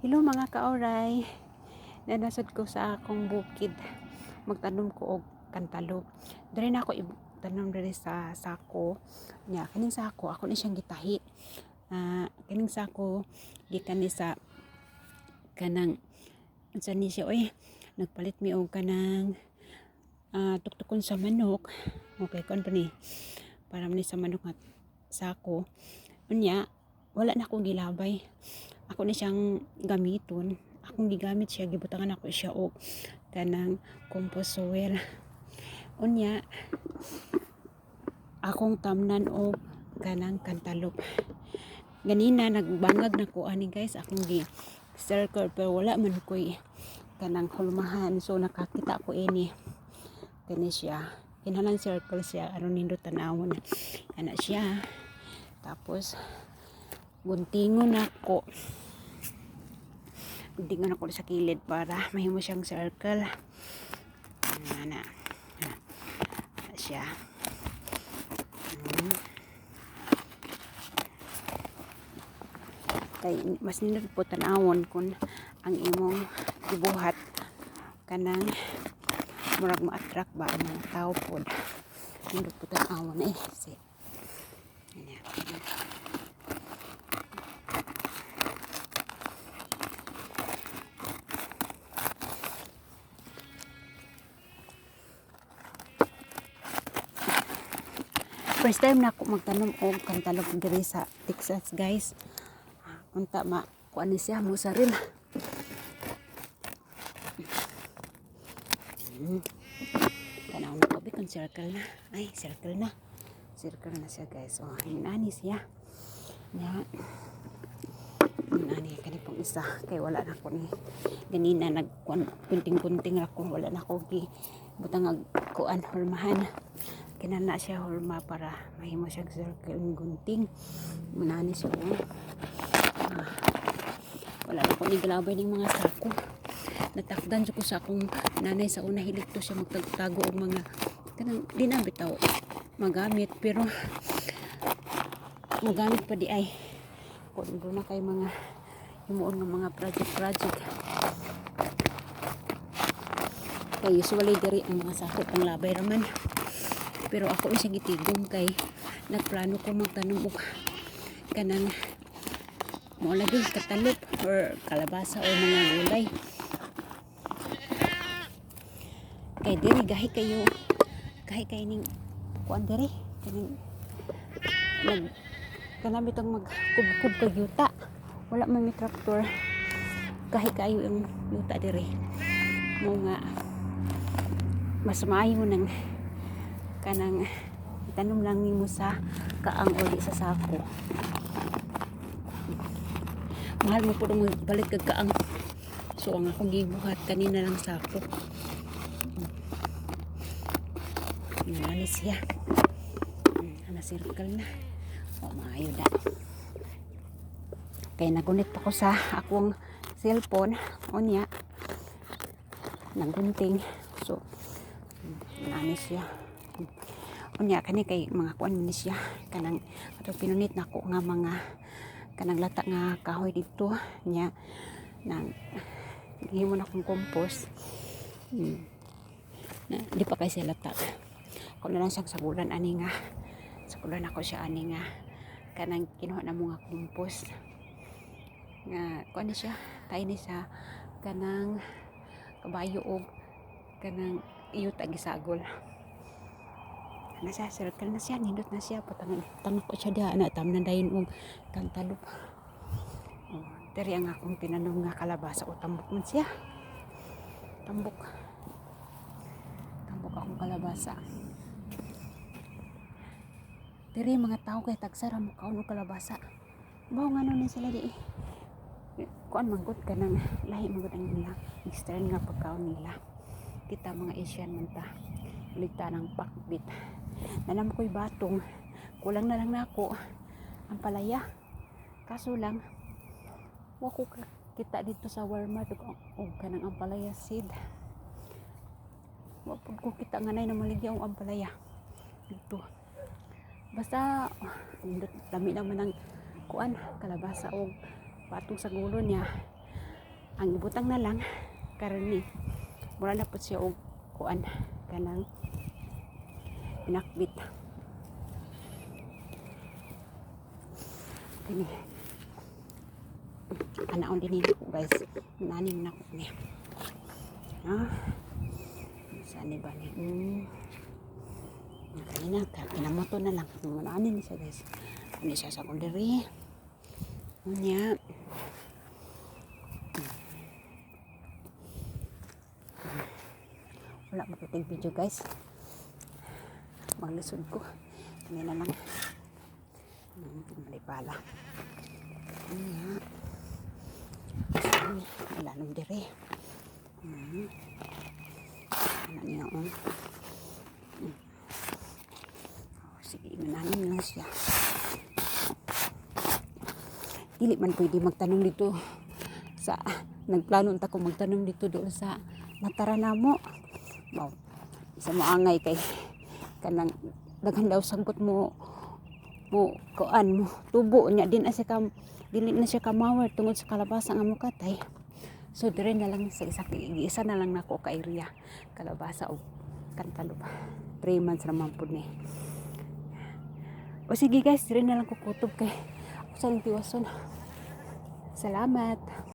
Hello mga kaoray. Nanasod ko sa akong bukid. Magtanom ko og kantalok. Diri na ako tanom diri sa sako. Nya kining sako ako ni siyang gitahi. Ah, kining sako gikan ni sa kanang unsa ni siya oy nagpalit mi og kanang ah, tuktukon sa manok. Okay kon pa ni para ni sa manok nga sako. Unya wala na akong gilabay ako ni siyang gamiton. Akong gigamit siya gibutangan ako siya og kanang compost soil unya akong tamnan og kanang kantalop. Ganina nagbangag na ko ani guys akong gi circle pero wala man ko'y kanang hulmahan. So nakakita ko ini. Kani siya kinahanglan circle siya aron nindot tanawon. Ana siya tapos guntingon ako guntingon ako sa kilid para mahimo siyang circle. Na ana siya. Mm. kay mas nindot po tanawon kung ang imong gibuhat kanang murag ma-attract ba ang mga tao po nindot po tanawon eh si First time na ako magtanom og kantalog diri sa Texas, guys. Unta ma kuan siya mo saril. Hmm. Tanaw na ko bikon circle na. Ay, circle na. Circle na siya, guys. Oh, hinani siya. Nya. Hinani kani pong isa kay wala na ko ni ganina nagkuan kunting-kunting ra ko wala na ko gi butang kuan hulmahan kinana siya horma para mahimo siya circle ng gunting. Munani siya oh. ah, wala na ko ni galabay ng mga sako. Natakdan siya ko sa akong nanay sa una hilig to siya magtago og mga kanang di na bitaw magamit pero magamit pa di ay. Kung doon na kay mga himuon ng mga project project. Kay usually diri ang mga sakot ang labay raman pero ako isa gitigom kay nagplano ko magtanom og kanang mo lagi katalop or kalabasa or mga gulay. Kay diri gahi kayo gahi kay ning kuan diri? Kaning nag kanang bitong magkubkub kag yuta. Wala man may traktor. Gahi kayo yung yuta diri. Mo nga mas maayo nang kanang tanom lang nimo sa kaang uli sa sako mahal mo po nung balik kag kaang so ang akong gibuhat kanina lang sako Inani siya. Hmm, Ana circle na. O maayo da. Kaya nagunit ako sa akong cellphone. O niya. Nagunting. So, inani siya. O niya, kani kay mga kuan ni siya. Kanang, ato pinunit na ko nga mga kanang lata nga kahoy dito. Niya, nang, himo na akong compost. Hmm. Na, di pa kay sila lata ako na lang siyang sagulan ani nga sagulan ako siya ani nga kanang kinuha na mga compost nga kuan siya tayo ni sa kanang kabayo og kanang iyot gisagol na siya circle na siya nindot na siya patang tanong ko siya diha na tam na dayon og kantalop oh, diri ang akong tinanong nga kalabasa o tambok man siya tambok tambok akong kalabasa Diri mga tao kay tagsara mo kaon og kalabasa. Mao ngano ni sila di. Kuan manggut ka nang lahi manggut ang nila. Eastern nga pagkaon nila. Kita mga Asian man ta. Ligta ng pakbit. Nanam ko'y batong. Kulang na lang nako ang palaya. Kaso lang wa ko ka- kita dito sa Walmart og og kanang ampalaya seed. Wa pud ko kita nga nay na maligya ang ampalaya. Dito basta dami naman ng kuan kalabasa og patong sa gulo niya ang ibutang na lang karni mura na po siya og kuan kanang pinakbit. Kini anaon din ko guys. Nanin na ko ni ah saan ni ba ni hmm kanina ka kinamoto na lang. Mananin ni siya guys. Ano siya sa kundiri Unya. Wala maputing video guys. Maglisod ko. Kanina lang. Hmm, mali pala. Unya. Ay, wala nung dire. Ano niya oh. Hmm. Oh, sige, mananin lang siya dili man pwede magtanong dito sa nagplano ta ko magtanong dito doon sa natara na mo wow isa mo angay kay kanang daghan daw sangkot mo mo kuan mo tubo niya. Din na siya kam dili na siya kamawar tungod sa kalabasa nga mo katay so dire na lang sa isa isa na lang nako ka area. Kalabasa o kantalo pa 3 months naman po ni. O sige guys dire na lang ko kutob kay sa tiwason. Salamat.